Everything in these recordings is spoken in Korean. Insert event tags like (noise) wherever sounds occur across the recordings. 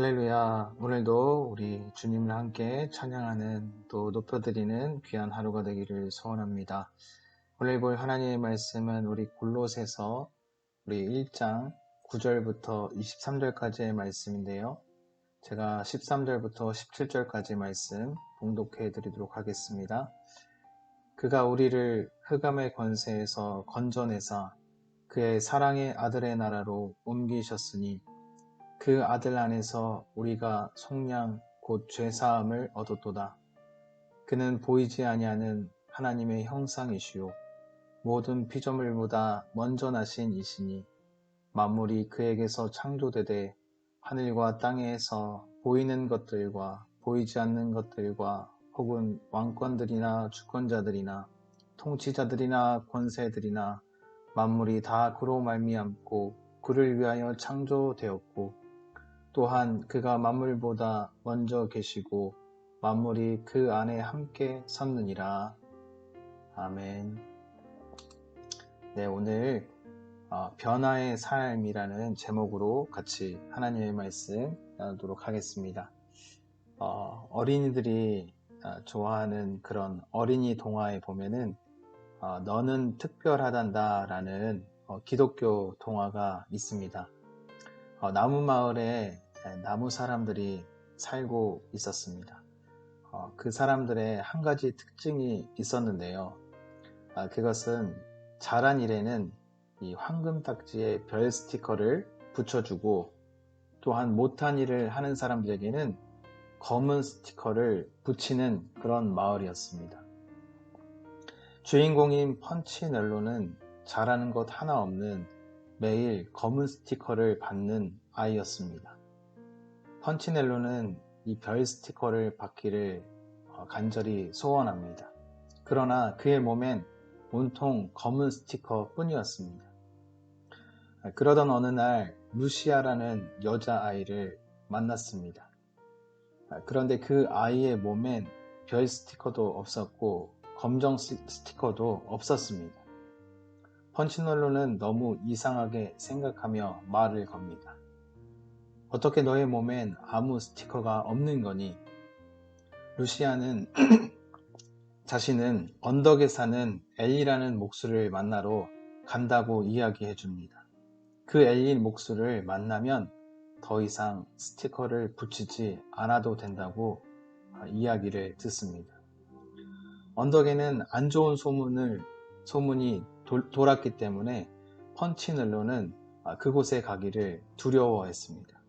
할렐루야. 오늘도 우리 주님을 함께 찬양하는 또 높여드리는 귀한 하루가 되기를 소원합니다. 오늘 볼 하나님의 말씀은 우리 골로새서 우리 1장 9절부터 23절까지의 말씀인데요. 제가 13절부터 17절까지 말씀 봉독해 드리도록 하겠습니다. 그가 우리를 흑암의 권세에서 건져내사 그의 사랑의 아들의 나라로 옮기셨으니 그 아들 안에서 우리가 속량 곧 죄사함을 얻었도다. 그는 보이지 아니하는 하나님의 형상이시요 모든 피조물보다 먼저 나신 이시니 만물이 그에게서 창조되되 하늘과 땅에서 보이는 것들과 보이지 않는 것들과 혹은 왕권들이나 주권자들이나 통치자들이나 권세들이나 만물이 다 그로 말미암고 그를 위하여 창조되었고 또한 그가 만물보다 먼저 계시고 만물이 그 안에 함께 섰느니라. 아멘. 네, 오늘 어, 변화의 삶이라는 제목으로 같이 하나님의 말씀 나누도록 하겠습니다. 어, 어린이들이 어, 좋아하는 그런 어린이 동화에 보면은 어, 너는 특별하단다 라는 어, 기독교 동화가 있습니다. 어, 나무 마을에 나무 사람들이 살고 있었습니다. 어, 그 사람들의 한 가지 특징이 있었는데요. 아, 그것은 잘한 일에는 이 황금 딱지에 별 스티커를 붙여주고 또한 못한 일을 하는 사람들에게는 검은 스티커를 붙이는 그런 마을이었습니다. 주인공인 펀치넬로는 잘하는 것 하나 없는 매일 검은 스티커를 받는 아이였습니다. 펀치넬로는 이 별 스티커를 받기를 어, 간절히 소원합니다. 그러나 그의 몸엔 온통 검은 스티커 뿐이었습니다. 그러던 어느 날 루시아라는 여자아이를 만났습니다. 그런데 그 아이의 몸엔 별 스티커도 없었고 검정 스티커도 없었습니다. 펀치넬로는 너무 이상하게 생각하며 말을 겁니다. 어떻게 너의 몸엔 아무 스티커가 없는 거니? 루시아는 (clears throat) 자신은 언덕에 사는 엘리라는 목수를 만나러 간다고 이야기해 줍니다. 그 엘리 목수를 만나면 더 이상 스티커를 붙이지 않아도 된다고 이야기를 듣습니다. 언덕에는 안 좋은 소문을 소문이 돌았기 때문에 펀치넬로는 아, 그곳에 가기를 두려워했습니다.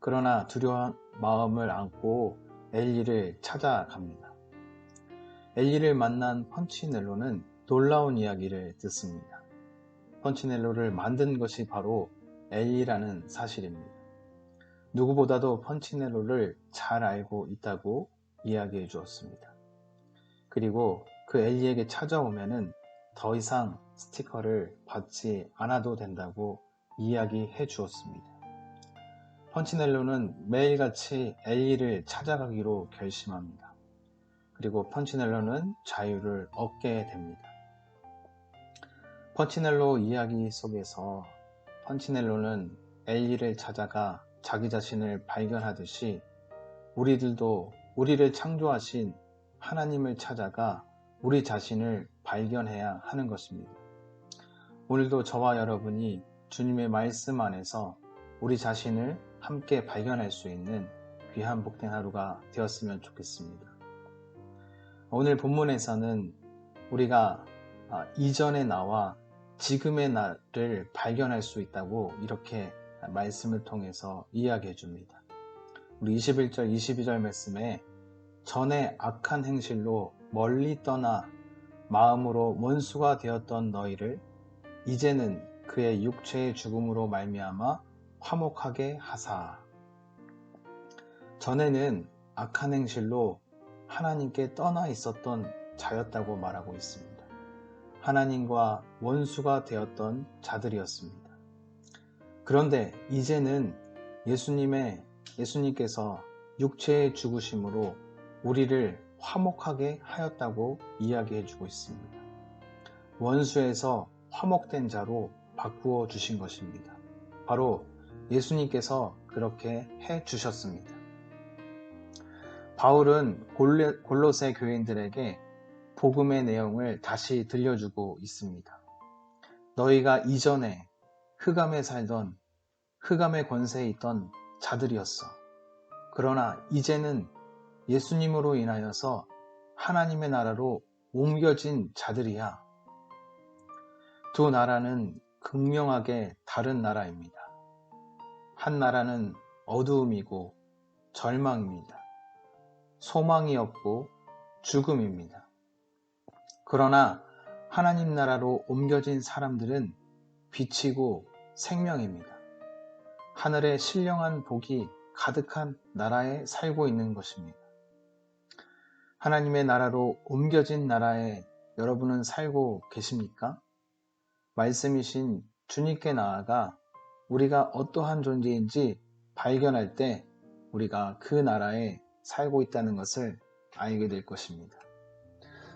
그러나 두려운 마음을 안고 엘리를 찾아갑니다. 엘리를 만난 펀치넬로는 놀라운 이야기를 듣습니다. 펀치넬로를 만든 것이 바로 엘리라는 사실입니다. 누구보다도 펀치넬로를 잘 알고 있다고 이야기해 주었습니다. 그리고 그 엘리에게 찾아오면은 더 이상 스티커를 받지 않아도 된다고 이야기해 주었습니다. 펀치넬로는 매일같이 엘리를 찾아가기로 결심합니다. 그리고 펀치넬로는 자유를 얻게 됩니다. 펀치넬로 이야기 속에서 펀치넬로는 엘리를 찾아가 자기 자신을 발견하듯이 우리들도 우리를 창조하신 하나님을 찾아가 우리 자신을 발견해야 하는 것입니다. 오늘도 저와 여러분이 주님의 말씀 안에서 우리 자신을 함께 발견할 수 있는 귀한 복된 하루가 되었으면 좋겠습니다. 오늘 본문에서는 우리가 아, 이전의 나와 지금의 나를 발견할 수 있다고 이렇게 말씀을 통해서 이야기해 줍니다. 우리 21절, 22절 말씀에 전에 악한 행실로 멀리 떠나 마음으로 원수가 되었던 너희를 이제는 그의 육체의 죽음으로 말미암아 화목하게 하사. 전에는 악한 행실로 하나님께 떠나 있었던 자였다고 말하고 있습니다. 하나님과 원수가 되었던 자들이었습니다. 그런데 이제는 예수님의 예수님께서 육체의 죽으심으로 우리를 화목하게 하였다고 이야기해 주고 있습니다. 원수에서 화목된 자로 바꾸어 주신 것입니다. 바로 예수님께서 그렇게 해 주셨습니다. 바울은 골로새 교인들에게 복음의 내용을 다시 들려주고 있습니다. 너희가 이전에 흑암에 살던 흑암의 권세에 있던 자들이었어. 그러나 이제는 예수님으로 인하여서 하나님의 나라로 옮겨진 자들이야. 두 나라는 극명하게 다른 나라입니다. 한 나라는 어두움이고 절망입니다. 소망이 없고 죽음입니다. 그러나 하나님 나라로 옮겨진 사람들은 빛이고 생명입니다. 하늘의 신령한 복이 가득한 나라에 살고 있는 것입니다. 하나님의 나라로 옮겨진 나라에 여러분은 살고 계십니까? 말씀이신 주님께 나아가 우리가 어떠한 존재인지 발견할 때 우리가 그 나라에 살고 있다는 것을 알게 될 것입니다.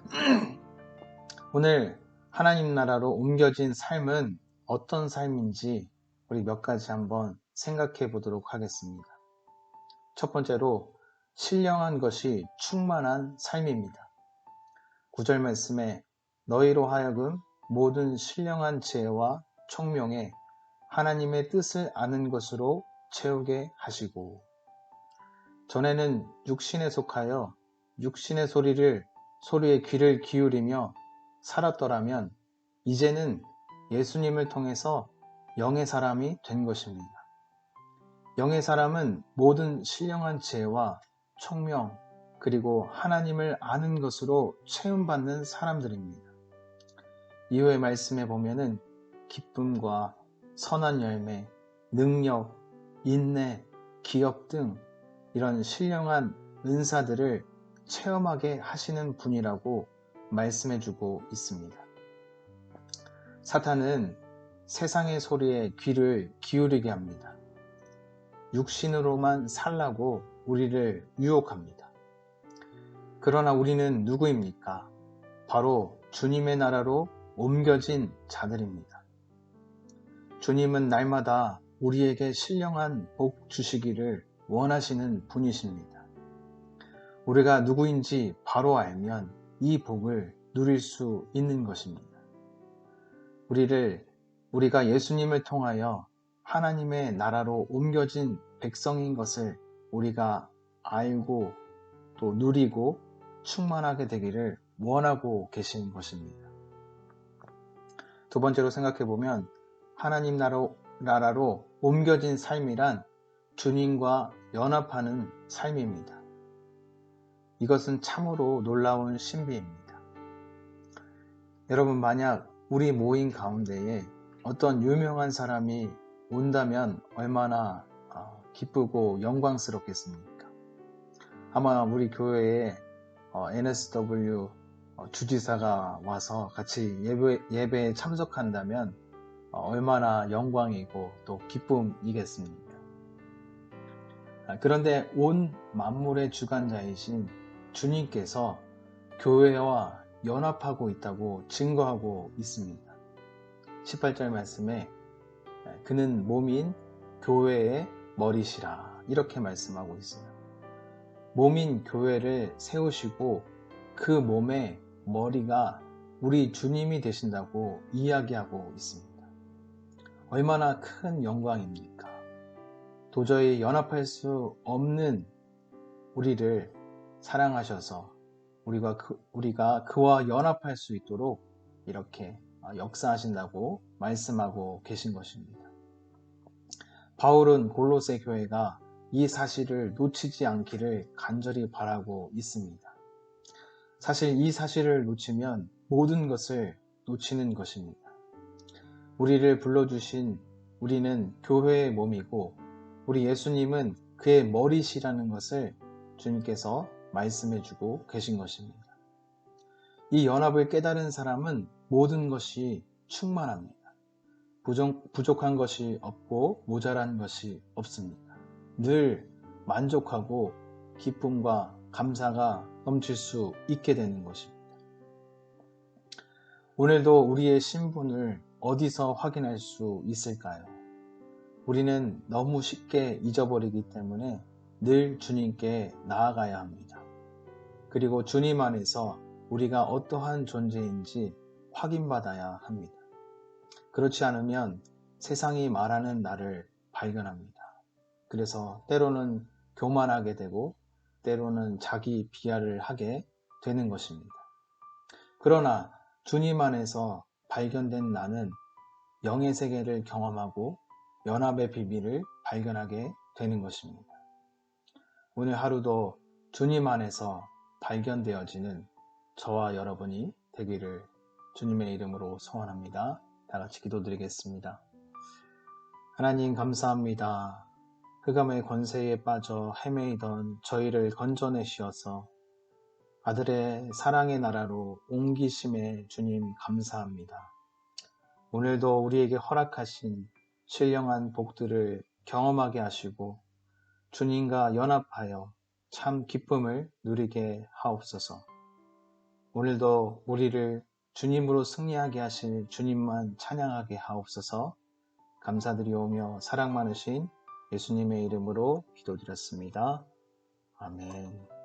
(clears throat) 오늘 하나님 나라로 옮겨진 삶은 어떤 삶인지 우리 몇 가지 한번 생각해 보도록 하겠습니다. 첫 번째로 신령한 것이 충만한 삶입니다. 구절 말씀에 너희로 하여금 모든 신령한 지혜와 총명에 하나님의 뜻을 아는 것으로 채우게 하시고 전에는 육신에 속하여 육신의 소리를 소리에 귀를 기울이며 살았더라면 이제는 예수님을 통해서 영의 사람이 된 것입니다. 영의 사람은 모든 신령한 지혜와 총명 그리고 하나님을 아는 것으로 체험받는 사람들입니다. 이후의 말씀에 보면은 기쁨과 선한 열매, 능력, 인내, 기업 등 이런 신령한 은사들을 체험하게 하시는 분이라고 말씀해주고 있습니다. 사탄은 세상의 소리에 귀를 기울이게 합니다. 육신으로만 살라고 우리를 유혹합니다. 그러나 우리는 누구입니까? 바로 주님의 나라로 옮겨진 자들입니다. 주님은 날마다 우리에게 신령한 복 주시기를 원하시는 분이십니다. 우리가 누구인지 바로 알면 이 복을 누릴 수 있는 것입니다. 우리를, 우리가 예수님을 통하여 하나님의 나라로 옮겨진 백성인 것을 우리가 알고 또 누리고 충만하게 되기를 원하고 계신 것입니다. 두 번째로 생각해 보면 하나님 나라로, 옮겨진 삶이란 주님과 연합하는 삶입니다. 이것은 참으로 놀라운 신비입니다. 여러분, 만약 우리 모임 가운데에 어떤 유명한 사람이 온다면 얼마나 어, 기쁘고 영광스럽겠습니까? 아마 우리 교회에 어, NSW 어, 주지사가 와서 같이 예배, 예배에 참석한다면 얼마나 영광이고 또 기쁨이겠습니까? 아, 그런데 온 만물의 주관자이신 주님께서 교회와 연합하고 있다고 증거하고 있습니다. 18절 말씀에 그는 몸인 교회의 머리시라 이렇게 말씀하고 있어요. 몸인 교회를 세우시고 그 몸의 머리가 우리 주님이 되신다고 이야기하고 있습니다. 얼마나 큰 영광입니까? 도저히 연합할 수 없는 우리를 사랑하셔서 우리가, 그, 우리가 그와 연합할 수 있도록 이렇게 역사하신다고 말씀하고 계신 것입니다. 바울은 골로새 교회가 이 사실을 놓치지 않기를 간절히 바라고 있습니다. 사실 이 사실을 놓치면 모든 것을 놓치는 것입니다. 우리를 불러주신 우리는 교회의 몸이고 우리 예수님은 그의 머리시라는 것을 주님께서 말씀해주고 계신 것입니다. 이 연합을 깨달은 사람은 모든 것이 충만합니다. 부족, 한 것이 없고 모자란 것이 없습니다. 늘 만족하고 기쁨과 감사가 넘칠 수 있게 되는 것입니다. 오늘도 우리의 신분을 어디서 확인할 수 있을까요? 우리는 너무 쉽게 잊어버리기 때문에 늘 주님께 나아가야 합니다. 그리고 주님 안에서 우리가 어떠한 존재인지 확인받아야 합니다. 그렇지 않으면 세상이 말하는 나를 발견합니다. 그래서 때로는 교만하게 되고 때로는 자기 비하를 하게 되는 것입니다. 그러나 주님 안에서 발견된 나는 영의 세계를 경험하고 연합의 비밀을 발견하게 되는 것입니다. 오늘 하루도 주님 안에서 발견되어지는 저와 여러분이 되기를 주님의 이름으로 소원합니다. 다 같이 기도드리겠습니다. 하나님 감사합니다. 흑암의 권세에 빠져 헤매이던 저희를 건져내시어서 아들의 사랑의 나라로 옮기심에 주님 감사합니다. 오늘도 우리에게 허락하신 신령한 복들을 경험하게 하시고 주님과 연합하여 참 기쁨을 누리게 하옵소서. 오늘도 우리를 주님으로 승리하게 하실 주님만 찬양하게 하옵소서. 감사드리오며 사랑 많으신 예수님의 이름으로 기도드렸습니다. 아멘.